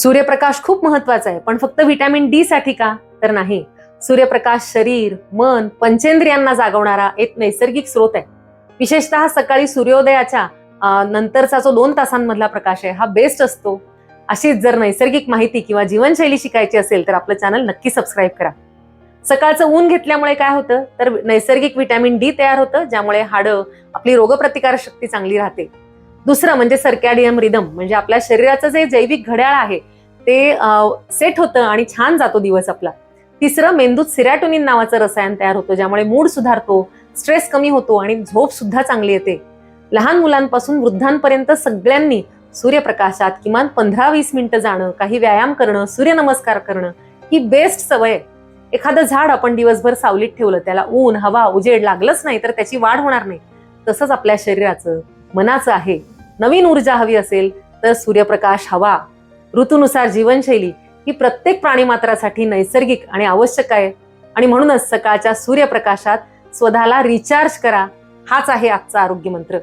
सूर्यप्रकाश खूप महत्त्वाचा आहे पण फक्त व्हिटॅमिन डी साठी का? तर नाही. सूर्यप्रकाश शरीर मन पंचेंद्रियांना जागवणारा एक नैसर्गिक स्रोत आहे. विशेषतः सकाळी सूर्योदयाच्या नंतरचा जो दोन तासांमधला प्रकाश आहे हा बेस्ट असतो. अशीच जर नैसर्गिक माहिती किंवा जीवनशैली शिकायची असेल तर आपलं चॅनल नक्की सबस्क्राईब करा. सकाळचं ऊन घेतल्यामुळे काय होतं? तर नैसर्गिक व्हिटॅमिन डी तयार होतं ज्यामुळे हाडं आपली रोगप्रतिकार शक्ती चांगली राहते. दुसरं म्हणजे सर्कॅडियम रिदम म्हणजे आपल्या शरीराचं जे जैविक घड्याळ आहे ते सेट होतं आणि छान जातो दिवस आपला. तिसरं मेंदूत सिरॅटोनिन नावाचं रसायन तयार होतं ज्यामुळे मूड सुधारतो स्ट्रेस कमी होतो आणि झोप सुद्धा चांगली येते. लहान मुलांपासून वृद्धांपर्यंत सगळ्यांनी सूर्यप्रकाशात किमान पंधरा वीस मिनिटं जाणं काही व्यायाम करणं सूर्यनमस्कार करणं ही बेस्ट सवय एखादं झाड आपण दिवसभर सावलीत ठेवलं त्याला ऊन हवा उजेड लागलंच नाही तर त्याची वाढ होणार नाही. तसंच आपल्या शरीराचं मनाचं आहे. नवीन ऊर्जा हवी असेल तर सूर्यप्रकाश हवा. ऋतूनुसार जीवनशैली ही प्रत्येक प्राणीमात्रासाठी नैसर्गिक आणि आवश्यक आहे. आणि म्हणूनच सकाळच्या सूर्यप्रकाशात स्वतःला रिचार्ज करा हाच आहे आजचा आरोग्य मंत्र